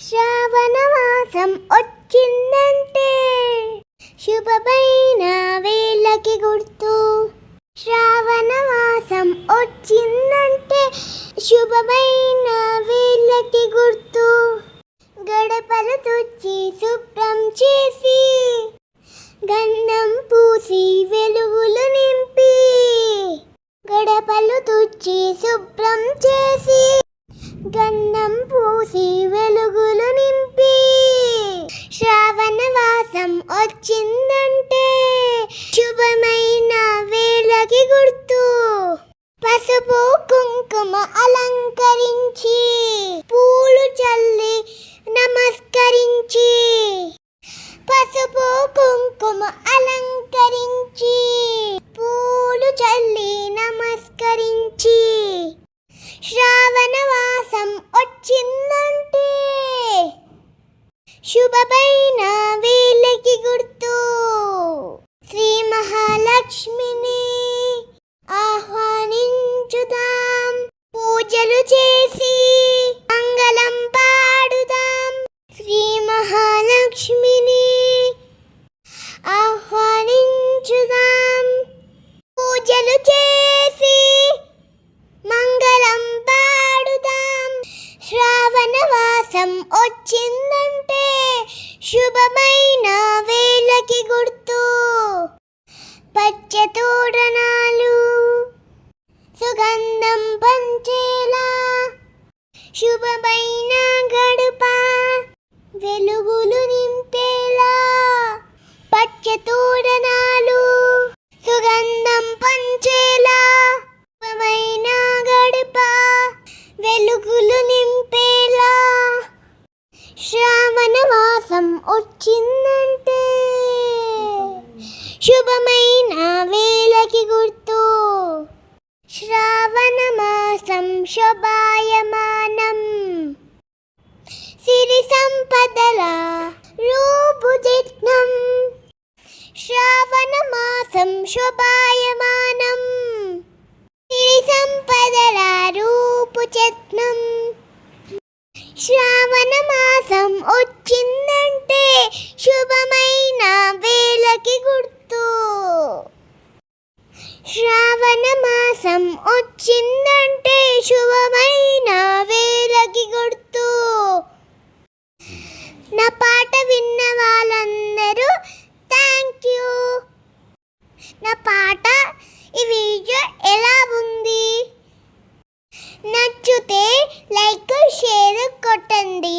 శ్రావణమాసం వచ్చిందంటే శుభమైన వేళకి గుర్తు. శ్రావణమాసం వచ్చిందంటే శుభమైన వేళకి గుర్తు. గడపలు తుచ్చి శుభ్రం చేసి గంధం పూసి వెలుగులు నింపి గడపలు తుచ్చి శుభ్రం చేసి గంధం పూసి వచ్చిందంటే శుభమైన వేళకి గుర్తు. పసుపు కుంకుమ అలంకరించి పూలు చల్లి నమస్కరించి పసుపు కుంకుమ అలంకరించి పూలు చల్లి నమస్కరించి శ్రావణ వాసం వచ్చిందంటే శుభమైన వేళకి గుర్తు. శ్రీ మహాలక్ష్మిని ఆహ్వానించుదాం. పూజలు చేసి మంగళం పాడుదాం. శ్రీ మహాలక్ష్మిని ఆహ్వానించుదాం. పూజలు చేసి మంగళం పాడుదాం. శ్రావణ వాసం వచ్చిందంటే శుభమైన వేలకి గుర్తు. పచ్చ తోరణాలు సుగంధం పంచేలా. శుభమైన గడుప వెలుగులు శుభమైన వేళకి గుర్తు. శ్రావణ మాసం శోభాయమానం. సిరి సంపదల రూపుజిత్నం శ్రావణ మాసం శోభాయమానం. సిరి సంపదల రూపుచిత్నం శ్రావణ మాసం వచ్చిందంటే మాసం వచ్చిందంటే శుభమైన వేలకి గుర్తు. నా పాట విన్న వాళ్ళందరూ థ్యాంక్ యూ నా పాట ఈ వీడియో ఎలా ఉంది? నచ్చితే లైక్ షేర్ కొట్టండి.